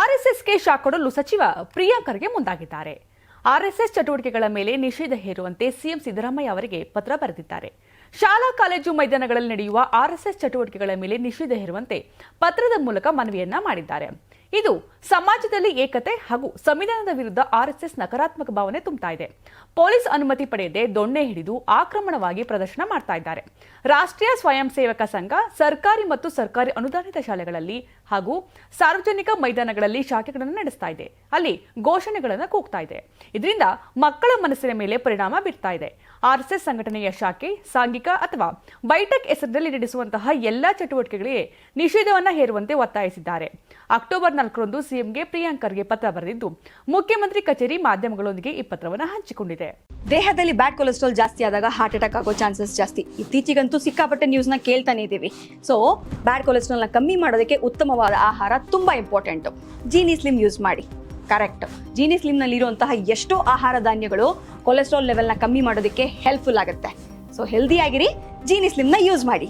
ಆರ್ಎಸ್ಎಸ್ಗೆ shock ಕೊಡಲು ಸಚಿವ ಪ್ರಿಯಾಂಕರ್ಗೆ ಮುಂದಾಗಿದ್ದಾರೆ. ಆರ್ಎಸ್ಎಸ್ ಚಟುವಟಿಕೆಗಳ ಮೇಲೆ ನಿಷೇಧ ಹೇರುವಂತೆ ಸಿಎಂ ಸಿದ್ದರಾಮಯ್ಯ ಅವರಿಗೆ ಪತ್ರ ಬರೆದಿದ್ದಾರೆ. ಶಾಲಾ ಕಾಲೇಜು ಮೈದಾನಗಳಲ್ಲಿ ನಡೆಯುವ ಆರ್ಎಸ್ಎಸ್ ಚಟುವಟಿಕೆಗಳ ಮೇಲೆ ನಿಷೇಧ ಹೇರುವಂತೆ ಪತ್ರದ ಮೂಲಕ ಮನವಿಯನ್ನ ಮಾಡಿದ್ದಾರೆ. ಇದು ಸಮಾಜದಲ್ಲಿ ಏಕತೆ ಹಾಗೂ ಸಂವಿಧಾನದ ವಿರುದ್ಧ ಆರ್ಎಸ್ಎಸ್ ನಕಾರಾತ್ಮಕ ಭಾವನೆ ತುಂಬುತ್ತಾ ಇದೆ. ಪೊಲೀಸ್ ಅನುಮತಿ ಪಡೆಯದೆ ದೊಣ್ಣೆ ಹಿಡಿದು ಆಕ್ರಮಣವಾಗಿ ಪ್ರದರ್ಶನ ಮಾಡ್ತಾ ಇದ್ದಾರೆ. ರಾಷ್ಟ್ರೀಯ ಸ್ವಯಂ ಸೇವಕ ಸಂಘ, ಸರ್ಕಾರಿ ಮತ್ತು ಸರ್ಕಾರಿ ಅನುದಾನಿತ ಶಾಲೆಗಳಲ್ಲಿ ಹಾಗೂ ಸಾರ್ವಜನಿಕ ಮೈದಾನಗಳಲ್ಲಿ ಶಾಖೆಗಳನ್ನು ನಡೆಸ್ತಾ ಇದೆ. ಅಲ್ಲಿ ಘೋಷಣೆಗಳನ್ನು ಕೂಗ್ತಾ ಇದೆ. ಇದರಿಂದ ಮಕ್ಕಳ ಮನಸ್ಸಿನ ಮೇಲೆ ಪರಿಣಾಮ ಬೀರ್ತಾ ಇದೆ. ಆರ್ಎಸ್ಎಸ್ ಸಂಘಟನೆಯ ಶಾಖೆ, ಸಾಂಘಿಕ ಅಥವಾ ಬೈಟೆಕ್ ಹೆಸರಿನಲ್ಲಿ ನಡೆಸುವಂತಹ ಎಲ್ಲಾ ಚಟುವಟಿಕೆಗಳಿಗೆ ನಿಷೇಧವನ್ನು ಹೇರುವಂತೆ ಒತ್ತಾಯಿಸಿದ್ದಾರೆ. ಅಕ್ಟೋಬರ್ ನಾಲ್ಕರಂದು ಸಿಎಂಗೆ ಪ್ರಿಯಾಂಕರ್ಗೆ ಪತ್ರ ಬರೆದಿದ್ದು, ಮುಖ್ಯಮಂತ್ರಿ ಕಚೇರಿ ಮಾಧ್ಯಮಗಳೊಂದಿಗೆ ಈ ಪತ್ರವನ್ನು ಹಂಚಿಕೊಂಡಿದೆ. ದೇಹದಲ್ಲಿ ಬ್ಯಾಡ್ ಕೊಲೆಸ್ಟ್ರಾಲ್ ಜಾಸ್ತಿ ಆದಾಗ ಹಾರ್ಟ್ ಅಟ್ಯಾಕ್ ಆಗೋ ಚಾನ್ಸಸ್ ಜಾಸ್ತಿ. ಇತ್ತೀಚೆಗಂತೂ ಸಿಕ್ಕಾಪಟ್ಟೆ ನ ಕೇಳ್ತಾನೆ ಇದ್ದೀವಿ. ಸೊ ಬ್ಯಾಡ್ ಕೊಲೆಸ್ಟ್ರಾಲ್ನ ಕಮ್ಮಿ ಮಾಡೋದಕ್ಕೆ ಉತ್ತಮವಾದ ಆಹಾರ ತುಂಬ ಇಂಪಾರ್ಟೆಂಟು ಜೀನಿ ಸ್ಲಿಮ್ ಯೂಸ್ ಮಾಡಿ. ಕರೆಕ್ಟ್ ಜೀನಿ ಸ್ಲಿಮ್ನಲ್ಲಿರುವಂತಹ ಎಷ್ಟೋ ಆಹಾರ ಧಾನ್ಯಗಳು ಕೊಲೆಸ್ಟ್ರಾಲ್ ಲೆವೆಲ್ನ ಕಮ್ಮಿ ಮಾಡೋದಕ್ಕೆ ಹೆಲ್ಪ್ಫುಲ್ ಆಗುತ್ತೆ. ಸೊ ಹೆಲ್ದಿ ಆಗಿರಿ ಜೀನಿ ನ ಯೂಸ್ ಮಾಡಿ.